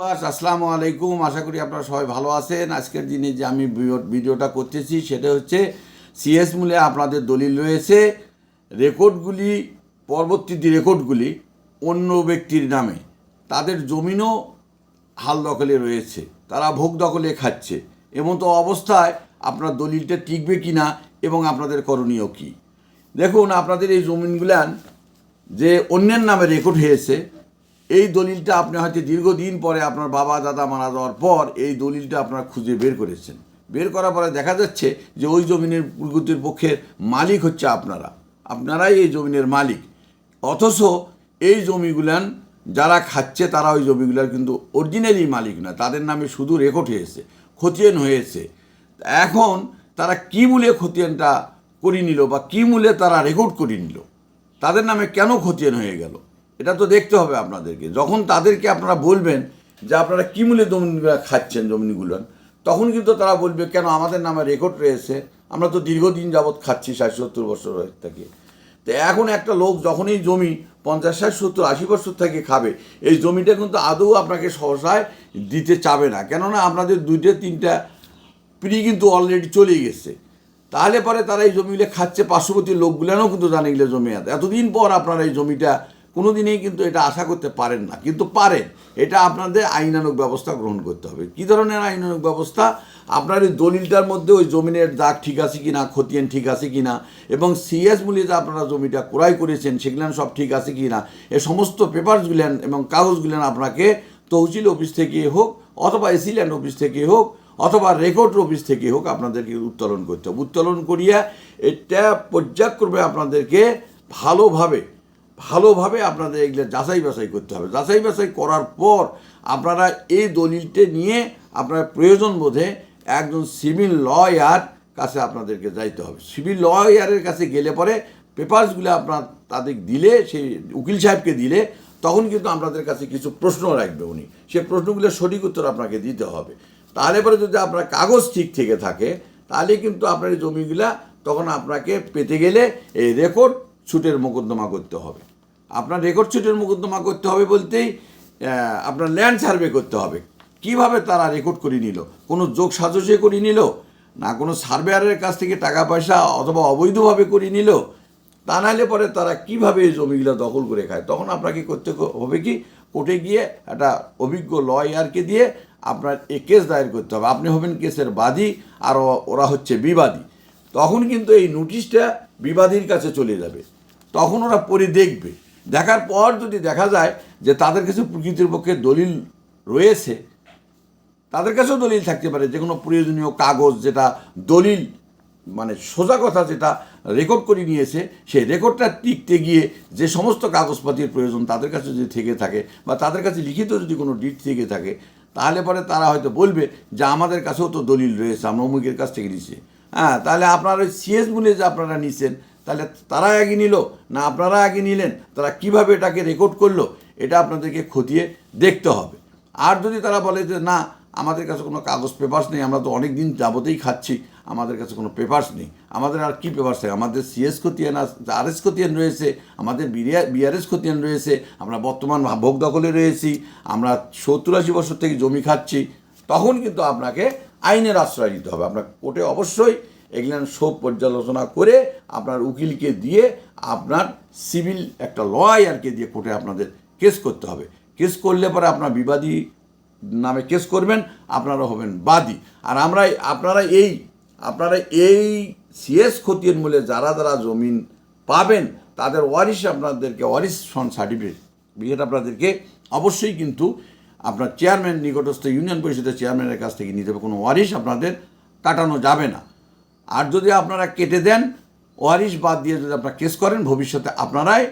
আসসালামু আলাইকুম। আশা করি আপনারা সবাই ভালো আছেন। আজকের দিনে যে আমি ভিডিওটা করতেছি, সেটা হচ্ছে সিএস মূলে আপনাদের দলিল রয়েছে। রেকর্ডগুলি, পরবর্তী রেকর্ডগুলি, অন্য ব্যক্তির নামে, তাদের জমিনও হাল দখলে রয়েছে। তারা ভোগ দখলে খাচ্ছে। এমন তো অবস্থায় আপনার দলিলটা টিকবে কি না এবং আপনাদের করণীয় কী? দেখুন, আপনাদের এই জমিনগুলান যে অন্যের নামে রেকর্ড হয়েছে এই দলিলটা আপনি হয়তো দীর্ঘদিন পরে আপনার বাবা, দাদা মারা যাওয়ার পর এই দলিলটা আপনারা খুঁজে বের করেছেন। বের করার পরে দেখা যাচ্ছে যে ওই জমিনের প্রকৃতির পক্ষের মালিক হচ্ছে আপনারা। আপনারাই এই জমিনের মালিক। অথচ এই জমিগুলান যারা খাচ্ছে, তারা ওই জমিগুলার কিন্তু অরিজিনালি মালিক না। তাদের নামে শুধু রেকর্ড হয়েছে, খতিয়ান হয়েছে। এখন তারা কী মূলে খতিয়ানটা করে নিল বা কী মূলে তারা রেকর্ড করে নিল? তাদের নামে কেন খতিয়ান হয়ে গেল? এটা তো দেখতে হবে আপনাদেরকে। যখন তাদেরকে আপনারা বলবেন যে আপনারা কী মূল্যে জমিগুলো খাচ্ছেন, জমিগুলো, তখন কিন্তু তারা বলবে, কেন আমাদের নামে রেকর্ড রয়েছে? আমরা তো দীর্ঘদিন যাবৎ খাচ্ছি ষাট সত্তর বছর থেকে। তো এখন একটা লোক যখন এই জমি পঞ্চাশ ষাট সত্তর আশি বছর থেকে খাবে, এই জমিটা কিন্তু আদৌ আপনাকে সহসায় দিতে চাবে না। কেননা আপনাদের দুইটা, তিনটা পিড়ি কিন্তু অলরেডি চলে গেছে। তাহলে পরে তারা এই জমিগুলো খাচ্ছে, পার্শ্ববর্তী লোকগুলানও কিন্তু জানে গেলে জমি এতদিন পর আপনারা এই জমিটা কোনো দিনেই কিন্তু এটা আশা করতে পারেন না। কিন্তু পারেন। এটা আপনাদের আইনানুক ব্যবস্থা গ্রহণ করতে হবে। কী ধরনের আইনানুক ব্যবস্থা? আপনার এই দলিলটার মধ্যে ওই জমিনের দাগ ঠিক আছে কি না খতিয়ান ঠিক আছে কি না এবং সিএস মূল্যে যে আপনারা জমিটা ক্রয় করেছেন, সেগুলান সব ঠিক আছে কি না এ সমস্ত পেপারসগুলেন এবং কাগজগুলেন আপনাকে তহসিল অফিস থেকে হোক অথবা এসিল্যান্ড অফিস থেকে হোক অথবা রেকর্ড অফিস থেকে হোক আপনাদেরকে উত্তোলন করতে হবে। উত্তোলন করিয়া এটা পর্যায়ক্রমে আপনাদেরকে ভালোভাবে ভালোভাবে আপনাদের এগুলো যাচাই বাছাই করতে হবে। যাচাই বাছাই করার পর আপনারা এই দলিলটা নিয়ে আপনারা প্রয়োজন বোধে একজন সিভিল লয়ার কাছে আপনাদেরকে যাইতে হবে। সিভিল লয়ারের কাছে গেলে পরে পেপারসগুলো আপনার তাদের দিলে, সেই উকিল সাহেবকে দিলে, তখন কিন্তু আপনাদের কাছে কিছু প্রশ্ন রাখবে উনি। সে প্রশ্নগুলো সঠিক উত্তর আপনাকে দিতে হবে। তাহলে পরে যদি আপনার কাগজ ঠিক থেকে থাকে, তাহলে কিন্তু আপনার এই জমিগুলা তখন আপনাকে পেতে গেলে এই রেকর্ড ছুটের মোকদ্দমা করতে হবে। আপনার রেকর্ড ছুটের মোকদ্দমা করতে হবে বলতেই আপনার ল্যান্ড সার্ভে করতে হবে। কীভাবে তারা রেকর্ড করে নিল? কোনো যোগ সাজসে করে নিল? না কোনো সার্ভেয়ারের কাছ থেকে টাকা পয়সা অথবা অবৈধভাবে করে নিল? তা নাহলে পরে তারা কীভাবে এই জমিগুলো দখল করে খায়? তখন আপনাকে করতে হবে কি? কোর্টে গিয়ে একটা অভিজ্ঞ লয়ারকে দিয়ে আপনার এ কেস দায়ের করতে হবে। আপনি হবেন কেসের বাদী আর ওরা হচ্ছে বিবাদী। তখন কিন্তু এই নোটিশটা বিবাদীর কাছে চলে যাবে। তখন ওরা পড়ে দেখবে। দেখার পর যদি দেখা যায় যে তাদের কাছে প্রকৃতির পক্ষে দলিল রয়েছে, তাদের কাছেও দলিল থাকতে পারে। যে কোনো প্রয়োজনীয় কাগজ যেটা দলিল মানে সোজা কথা যেটা রেকর্ড করে নিয়েছে, সেই রেকর্ডটা টিকতে গিয়ে যে সমস্ত কাগজপাতির প্রয়োজন তাদের কাছে যদি থেকে থাকে বা তাদের কাছে লিখিত যদি কোনো ডিট থেকে থাকে, তাহলে পরে তারা হয়তো বলবে যে আমাদের কাছেও তো দলিল রয়েছে, আমরা অমুকের কাছ থেকে নিচ্ছি হ্যাঁ তাহলে আপনার ওই সিএস বলে যে আপনারা নিছেন, তাহলে তারা আগে নিল না আপনারা আগে নিলেন? তারা কীভাবে এটাকে রেকর্ড করল? এটা আপনাদেরকে খতিয়ে দেখতে হবে। আর যদি তারা বলে যে, না, আমাদের কাছে কোনো কাগজ পেপার্স নেই, আমরা তো অনেক দিন যাবতেই খাচ্ছি, আমাদের কাছে কোনো পেপার্স নেই, আমাদের আর কি পেপার্স নেই আমাদের সিএস খতিয়ান আর এস খতিয়ান রয়েছে, আমাদের বিআরএস খতিয়ান রয়েছে, আমরা বর্তমান ভোগ দখলে রয়েছি, আমরা সত্তর আশি বছর থেকে জমি খাচ্ছি। তখন কিন্তু আপনাকে আইনের আশ্রয় নিতে হবে। আপনার কোর্টে অবশ্যই এগুলান সব পর্যালোচনা করে আপনার উকিলকে দিয়ে আপনার সিভিল একটা লয়ারকে দিয়ে কোর্টে আপনাদের কেস করতে হবে। কেস করলে পরে আপনার বিবাদী নামে কেস করবেন, আপনারা হবেন বাদী। আর আমরা আপনারা এই আপনারা এই সিএস ক্ষতির মূলে যারা যারা জমিন পাবেন, তাদের ওয়ারিশ আপনাদেরকে, ওয়ারিশ সন সার্টিফিকেট আপনাদেরকে অবশ্যই কিন্তু আপনার চেয়ারম্যান নিকটস্থ ইউনিয়ন পরিষদের চেয়ারম্যানের কাছ থেকে নিতে হবে। কোনো ওয়ারিশ আপনাদের কাটানো যাবে না। আর যদি আপনারা কেটে দেন, ওয়ারিশ বাদ দিয়ে যদি আপনারা কেস করেন, ভবিষ্যতে আপনারাই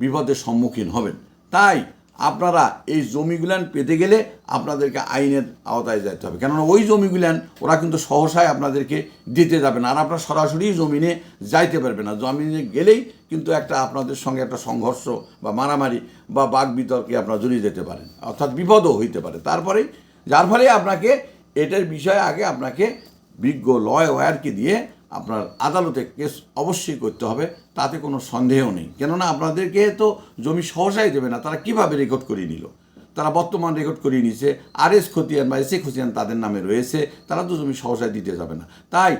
বিপদের সম্মুখীন হবেন। তাই আপনারা এই জমিগুলান পেতে গেলে আপনাদেরকে আইনের আওতায় যেতে হবে। কেননা ওই জমিগুলান ওরা কিন্তু সহসায় আপনাদেরকে দিতে যাবে না। আর আপনারা সরাসরি জমিনে যাইতে পারবে না। জমিনে গেলেই কিন্তু একটা আপনাদের সঙ্গে একটা সংঘর্ষ বা মারামারি বা বাঘ বিতর্কে আপনারা জড়িয়ে যেতে পারেন। অর্থাৎ বিপদও হইতে পারে। তারপরেই যার ফলে আপনাকে এটার বিষয়ে আগে আপনাকে বিজ্ঞ লয় ওয়ারকে দিয়ে আপনার আদালতে কেস অবশ্যই করতে হবে, তাতে কোনো সন্দেহ নেই। কেননা আপনাদেরকে তো জমি সহসাই দেবে না, তারা কীভাবে রেকর্ড করিয়ে নিল? তারা বর্তমান রেকর্ড করিয়ে নিছে আর এস খতিয়ান বা এস এ খতিয়ান তাদের নামে রয়েছে, তারা তো জমি সহসায় দিতে যাবে না। তাই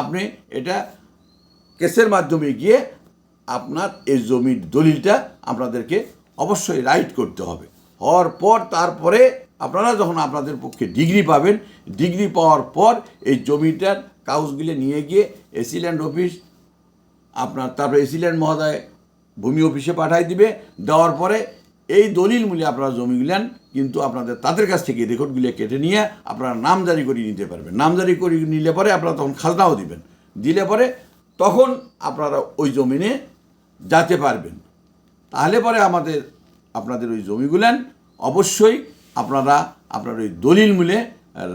আপনি এটা কেসের মাধ্যমে গিয়ে আপনার এই জমির দলিলটা আপনাদেরকে অবশ্যই রাইট করতে হবে। হওয়ার পর তারপরে আপনারা যখন আপনাদের পক্ষে ডিগ্রি পাবেন ডিগ্রি পাওয়ার পর এই জমিটার কাগজগুলি নিয়ে গিয়ে এসিল্যান্ড অফিস, আপনার তারপরে এসিল্যান্ড মহোদয় ভূমি অফিসে পাঠাই দিবে, দেওয়ার পরে এই দলিল মূল্যে আপনারা জমিগুলেন কিন্তু আপনাদের তাদের কাছ থেকে রেকর্ডগুলি কেটে নিয়ে আপনারা নামজারি করিয়ে নিতে পারবেন। নামজারি করে নিলে পরে আপনারা তখন খাজনাও দিবেন। দিলে পরে তখন আপনারা ওই জমিনে যেতে পারবেন। তাহলে পরে আমাদের, আপনাদের ওই জমিগুলেন অবশ্যই আপনারা, আপনার ওই দলিল মূলে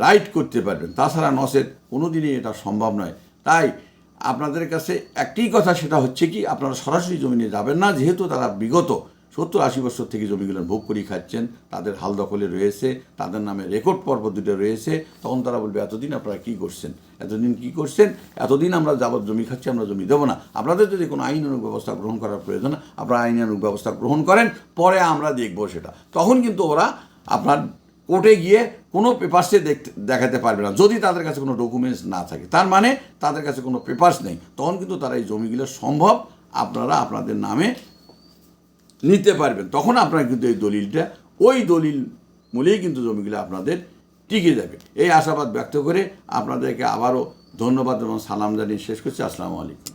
রাইট করতে পারবেন। তাছাড়া নসের কোনো দিনই এটা সম্ভব নয়। তাই আপনাদের কাছে একটি কথা, সেটা হচ্ছে কি, আপনারা সরাসরি জমিনে যাবেন না, যেহেতু তারা বিগত সত্তর আশি বছর থেকে জমিগুলো ভোগ করে খাচ্ছেন, তাদের হাল দখলে রয়েছে, তাদের নামে রেকর্ড পর্ব দুটো রয়েছে, তখন তারা বলবে, এতদিন আপনারা কী করছেন? এতদিন কী করছেন? এতদিন আমরা যাবত জমি খাচ্ছি, আমরা জমি দেবো না। আপনাদের যদি কোনো আইনানুগ ব্যবস্থা গ্রহণ করার প্রয়োজন আপনারা আইনানুগ ব্যবস্থা গ্রহণ করেন, পরে আমরা দেখব সেটা। তখন কিন্তু ওরা আপনার কোর্টে গিয়ে কোনো পেপারসে দেখতে দেখাতে পারবে না। যদি তাদের কাছে কোনো ডকুমেন্টস না থাকে। তার মানে তাদের কাছে কোনো পেপারস নেই। তখন কিন্তু তারা এই জমিগুলো সম্ভব আপনারা আপনাদের নামে নিতে পারবেন। তখন আপনারা কিন্তু এই দলিলটা, ওই দলিল মূলেই কিন্তু জমিগুলো আপনাদের টিকে যাবে। এই আশাবাদ ব্যক্ত করে আপনাদেরকে আবারও ধন্যবাদ এবং সালাম জানিয়ে শেষ করছি। আসসালামু আলাইকুম।